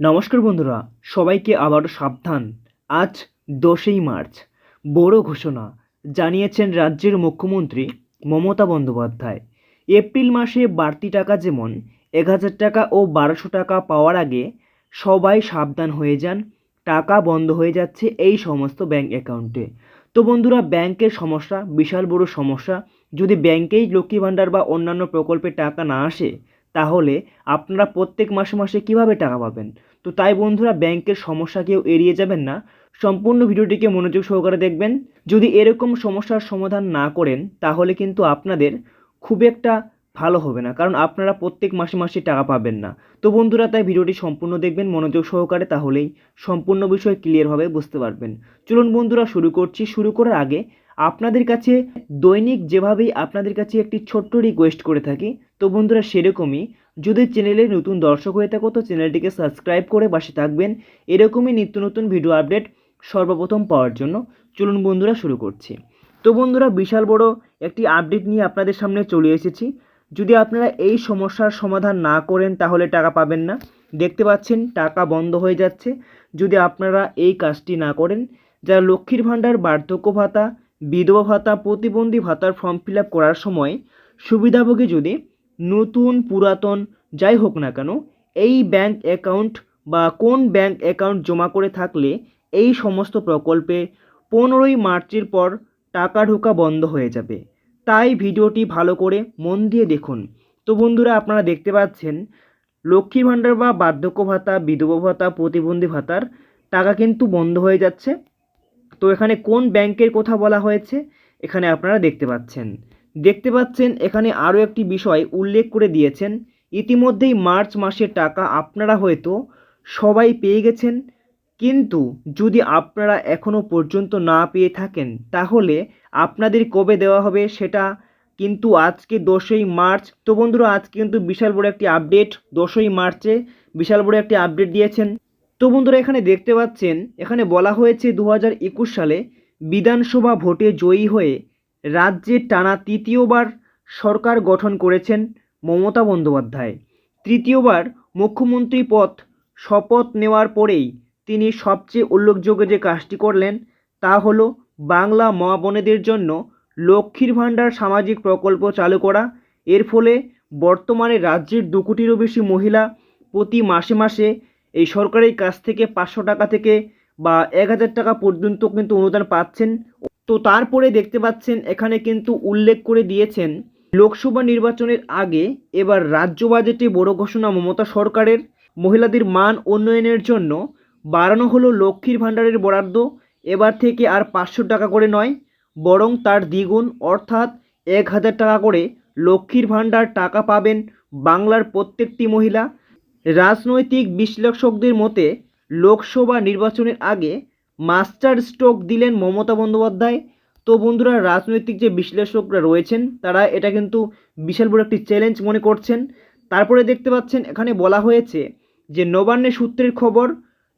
নমস্কার বন্ধুরা, সবাইকে আবারও সাবধান। আজ দশই মার্চ, বড় ঘোষণা, জানিয়েছেন রাজ্যের মুখ্যমন্ত্রী মমতা বন্দ্যোপাধ্যায়। এপ্রিল মাসে বাড়তি টাকা যেমন এক হাজার টাকা ও বারোশো টাকা পাওয়ার আগে সবাই সাবধান হয়ে যান, টাকা বন্ধ হয়ে যাচ্ছে এই সমস্ত ব্যাংক অ্যাকাউন্টে। তো বন্ধুরা, ব্যাংকের সমস্যা, বিশাল বড় সমস্যা, যদি ব্যাংকেই লক্ষ্মী ভাণ্ডার বা অন্যান্য প্রকল্পে টাকা না আসে, তাহলে আপনারা প্রত্যেক মাসে মাসে কীভাবে টাকা পাবেন? তো তাই বন্ধুরা ব্যাংকের সমস্যা কেউ এড়িয়ে যাবেন না। সম্পূর্ণ ভিডিওটিকে মনোযোগ সহকারে দেখবেন। যদি এরকম সমস্যার সমাধান না করেন, তাহলে কিন্তু আপনাদের খুব একটা ভালো হবে না, কারণ আপনারা প্রত্যেক মাসে মাসে টাকা পাবেন না। তো বন্ধুরা তাই ভিডিওটি সম্পূর্ণ দেখবেন, মনোযোগ সহকারে, তাহলেই সম্পূর্ণ বিষয় ক্লিয়ারভাবে বুঝতে পারবেন। চলুন বন্ধুরা শুরু করছি। শুরু করার আগে আপনাদের কাছে দৈনিক যেভাবেই আপনাদের কাছে একটি ছোট্ট রিকোয়েস্ট করে থাকি, তো বন্ধুরা সেরকমই যদি চ্যানেলে নতুন দর্শক হয়ে থাকো, তো চ্যানেলটিকে সাবস্ক্রাইব করে পাশে থাকবেন। এরকমই নিত্য নতুন ভিডিও আপডেট সর্বপ্রথম পাওয়ার জন্য। চলুন বন্ধুরা শুরু করছি। তো বন্ধুরা, বিশাল বড় একটি আপডেট নিয়ে আপনাদের সামনে চলে এসেছি। যদি আপনারা এই সমস্যার সমাধান না করেন, তাহলে টাকা পাবেন না। দেখতে পাচ্ছেন, টাকা বন্ধ হয়ে যাচ্ছে। যদি আপনারা এই কাজটি না করেন যারা লক্ষ্মীর ভাণ্ডার, বার্ধক্য ভাতা, বিধবা ভাতা, প্রতিবন্ধী ভাতার ফর্ম ফিল করার সময়, সুবিধাভোগী যদি নতুন, পুরাতন, যাই হোক না কেন, এই ব্যাংক অ্যাকাউন্ট বা কোন ব্যাংক অ্যাকাউন্ট জমা করে থাকলে এই সমস্ত প্রকল্পে পনেরোই মার্চের পর টাকা ঢোকা বন্ধ হয়ে যাবে। তাই ভিডিওটি ভালো করে মন দিয়ে দেখুন। তো বন্ধুরা, আপনারা দেখতে পাচ্ছেন লক্ষ্মী ভাণ্ডার বা বার্ধক্য ভাতা, বিধবা ভাতা, প্রতিবন্ধী ভাতার টাকা কিন্তু বন্ধ হয়ে যাচ্ছে। তো এখানে কোন ব্যাংকের কথা বলা হয়েছে, এখানে আপনারা দেখতে পাচ্ছেন। দেখতে পাচ্ছেন, এখানে আরও একটি বিষয় উল্লেখ করে দিয়েছেন। ইতিমধ্যেই মার্চ মাসের টাকা আপনারা হয়তো সবাই পেয়ে গেছেন। কিন্তু যদি আপনারা এখনও পর্যন্ত না পেয়ে থাকেন, তাহলে আপনাদের কবে দেওয়া হবে সেটা কিন্তু আজকে দশই মার্চ। তো বন্ধুরা, আজকে কিন্তু বিশাল বড় একটি আপডেট। দশই মার্চে বিশাল বড় একটি আপডেট দিয়েছেন। তো বন্ধুরা, এখানে দেখতে পাচ্ছেন, এখানে বলা হয়েছে দু হাজার একুশ সালে বিধানসভা ভোটে জয়ী হয়ে রাজ্যে টানা তৃতীয়বার সরকার গঠন করেছেন মমতা বন্দ্যোপাধ্যায়। তৃতীয়বার মুখ্যমন্ত্রী পদ শপথ নেওয়ার পরেই তিনি সবচেয়ে উল্লেখযোগ্য যে কাজটি করলেন, তা হলো বাংলা মা বোনেদের জন্য লক্ষ্মীর ভাণ্ডার সামাজিক প্রকল্প চালু করা। এর ফলে বর্তমানে রাজ্যের দু কোটিরও বেশি মহিলা প্রতি মাসে মাসে এই সরকারের কাছ থেকে পাঁচশো টাকা থেকে বা এক হাজার টাকা পর্যন্ত কিন্তু অনুদান পাচ্ছেন। তো তারপরে দেখতে পাচ্ছেন এখানে কিন্তু উল্লেখ করে দিয়েছেন, লোকসভা নির্বাচনের আগে এবার রাজ্য বাজেটে বড় ঘোষণা মমতা সরকারের, মহিলাদের মান উন্নয়নের জন্য বাড়ানো হলো লক্ষ্মীর ভাণ্ডারের বরাদ্দ, এবার থেকে আর পাঁচশো টাকা করে নয়, বরং তার দ্বিগুণ, অর্থাৎ এক হাজার টাকা করে লক্ষ্মীর ভাণ্ডার টাকা পাবেন বাংলার প্রত্যেকটি মহিলা। রাজনৈতিক বিশ্লেষকদের মতে, লোকসভা নির্বাচনের আগে মাস্টার স্ট্রোক দিলেন মমতা বন্দ্যোপাধ্যায়। তো বন্ধুরা, রাজনৈতিক যে বিশ্লেষকরা রয়েছেন, তারা এটা কিন্তু বিশাল বড় একটি চ্যালেঞ্জ মনে করছেন। তারপরে দেখতে পাচ্ছেন, এখানে বলা হয়েছে যে, নবান্নের সূত্রের খবর,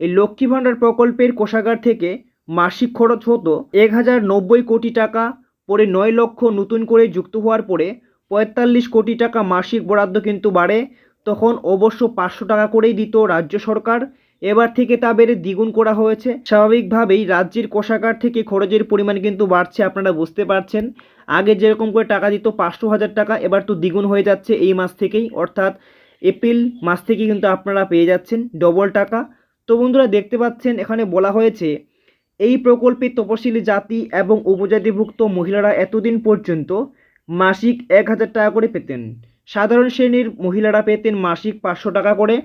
এই লক্ষ্মী ভাণ্ডার প্রকল্পের কোষাগার থেকে মাসিক খরচ হতো এক হাজার নব্বই কোটি টাকা পরে নয় লক্ষ নতুন করে যুক্ত হওয়ার পরে পঁয়তাল্লিশ কোটি টাকা মাসিক বরাদ্দ কিন্তু বাড়ে। তখন অবশ্য পাঁচশো টাকা করেই দিত রাজ্য সরকার। এবার থেকে তা বেড়ে দ্বিগুণ করা হয়েছে। স্বাভাবিকভাবেই রাজ্যের কোষাগার থেকে খরচের পরিমাণ কিন্তু বাড়ছে, আপনারা বুঝতে পারছেন। আগে যেরকম করে টাকা দিত পাঁচশো হাজার টাকা, এবার তো দ্বিগুণ হয়ে যাচ্ছে এই মাস থেকেই। অর্থাৎ এপ্রিল মাস থেকে কিন্তু আপনারা পেয়ে যাচ্ছেন ডবল টাকা। তো বন্ধুরা, দেখতে পাচ্ছেন, এখানে বলা হয়েছে, এই প্রকল্পে তপশিলি জাতি এবং উপজাতিভুক্ত মহিলারা এতদিন পর্যন্ত মাসিক এক হাজার টাকা করে পেতেন। সাধারণ শ্রেণির মহিলারা পেতেন মাসিক পাঁচশো টাকা করে।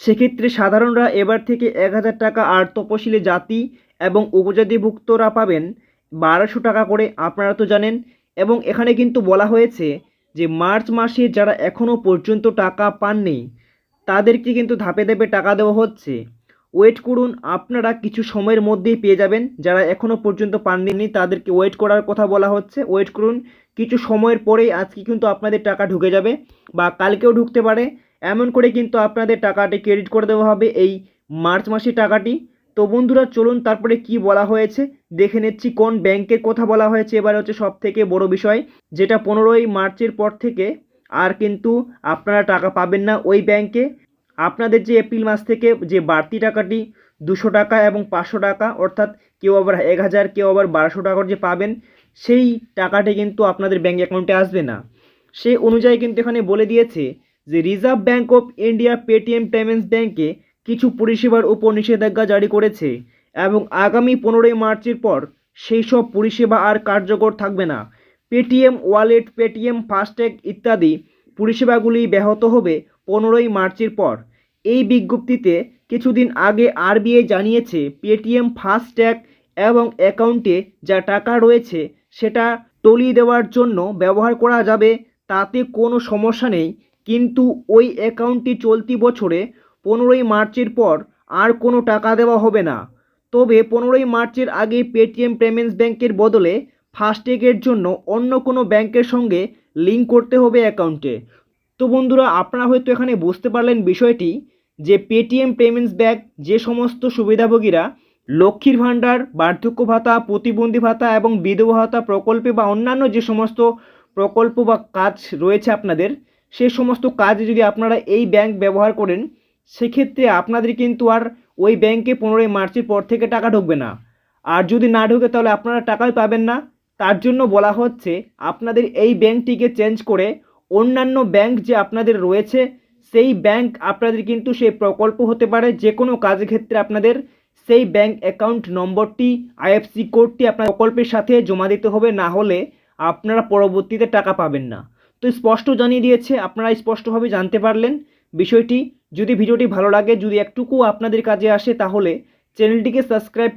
সেক্ষেত্রে সাধারণরা এবার থেকে এক হাজার টাকা আর তপশিলি জাতি এবং উপজাতিভুক্তরা পাবেন বারোশো টাকা করে, আপনারা তো জানেন। এবং এখানে কিন্তু বলা হয়েছে যে মার্চ মাসে যারা এখনও পর্যন্ত টাকা পাননি, তাদেরকে কিন্তু ধাপে ধাপে টাকা দেওয়া হচ্ছে। ওয়েট করুন, আপনারা কিছু সময়ের মধ্যেই পেয়ে যাবেন। যারা এখনও পর্যন্ত পাননি, তাদেরকে ওয়েট করার কথা বলা হচ্ছে। ওয়েট করুন, কিছু সময়ের পরেই আজকে কিন্তু আপনাদের টাকা ঢুকে যাবে বা কালকেও ঢুকতে পারে। এমন করে কিন্তু আপনাদের টাকাটি ক্রেডিট করে দেওয়া হবে এই মার্চ মাসের টাকাটি। তো বন্ধুরা, চলুন তারপরে কি বলা হয়েছে? দেখে নিচ্ছি কোন ব্যাংকের কথা বলা হয়েছে। এবার হচ্ছে সব থেকে বড় বিষয়, যেটা পনেরোই মার্চের পর থেকে আর কিন্তু আপনারা টাকা পাবেন না ওই ব্যাংকে আপনাদের যে এপ্রিল মাস থেকে যে বাড়তি টাকাটি, দুশো টাকা এবং পাঁচশো টাকা, অর্থাৎ কেউ আবার এক হাজার, কেউ আবার বারোশো টাকার যে পাবেন, সেই টাকাটি কিন্তু আপনাদের ব্যাঙ্ক অ্যাকাউন্টে আসবে না। সেই অনুযায়ী কিন্তু এখানে বলে দিয়েছে যে reserve bank of India Paytm payments ব্যাঙ্কে কিছু পরিষেবার উপর নিষেধাজ্ঞা জারি করেছে এবং আগামী পনেরোই মার্চের পর সেই সব পরিষেবা আর কার্যকর থাকবে না। পেটিএম ওয়ালেট পেটিএম ফাস্ট্যাগ ইত্যাদি পরিষেবাগুলি ব্যাহত হবে পনেরোই মার্চের পর। এই বিজ্ঞপ্তিতে কিছুদিন আগে আরবিআই জানিয়েছে পেটিএম ফাস্ট্যাগ এবং অ্যাকাউন্টে যা টাকা রয়েছে সেটা তলিয়ে দেওয়ার জন্য ব্যবহার করা যাবে, তাতে কোনো সমস্যা নেই। কিন্তু ওই অ্যাকাউন্টটি চলতি বছরে পনেরোই মার্চের পর আর কোনো টাকা দেওয়া হবে না। তবে পনেরোই মার্চের আগে পেটিএম পেমেন্টস ব্যাংকের বদলে ফাস্ট্যাগের জন্য অন্য কোনো ব্যাংকের সঙ্গে লিঙ্ক করতে হবে অ্যাকাউন্টে। তো বন্ধুরা, আপনারা হয়তো এখানে বুঝতে পারলেন বিষয়টি যে পেটিএম পেমেন্টস ব্যাংক যে সমস্ত সুবিধাভোগীরা লক্ষ্মীর ভাণ্ডার, বার্ধক্য ভাতা, প্রতিবন্ধী ভাতা এবং বিধবা ভাতা প্রকল্পে বা অন্যান্য যে সমস্ত প্রকল্প বা কাজ রয়েছে আপনাদের সে সমস্ত কাজে যদি আপনারা এই ব্যাংক ব্যবহার করেন, সেক্ষেত্রে আপনাদের কিন্তু আর ওই ব্যাংকে পনেরোই মার্চের পর থেকে টাকা ঢুকবে না। আর যদি না ঢুকে তাহলে আপনারা টাকাই পাবেন না। তার জন্য বলা হচ্ছে, আপনাদের এই ব্যাংকটিকে চেঞ্জ করে অন্যান্য ব্যাংক যে আপনাদের রয়েছে, সেই ব্যাংক আপনাদের কিন্তু সেই প্রকল্প হতে পারে। যে কোনো কাজের ক্ষেত্রে আপনাদের সেই ব্যাংক অ্যাকাউন্ট নম্বরটি আইএফসি কোডটি আপনার প্রকল্পের সাথে জমা দিতে হবে। না হলে আপনারা পরবর্তীতে টাকা পাবেন না। তো স্পষ্ট জানিয়ে দিয়েছে, আপনারা স্পষ্টভাবে জানতে পারলেন। বিষয়টি যদি ভিডিওটি ভালো লাগে, যদি একটুকু আপনাদের কাজে আসে, তাহলে চ্যানেলটিকে সাবস্ক্রাইব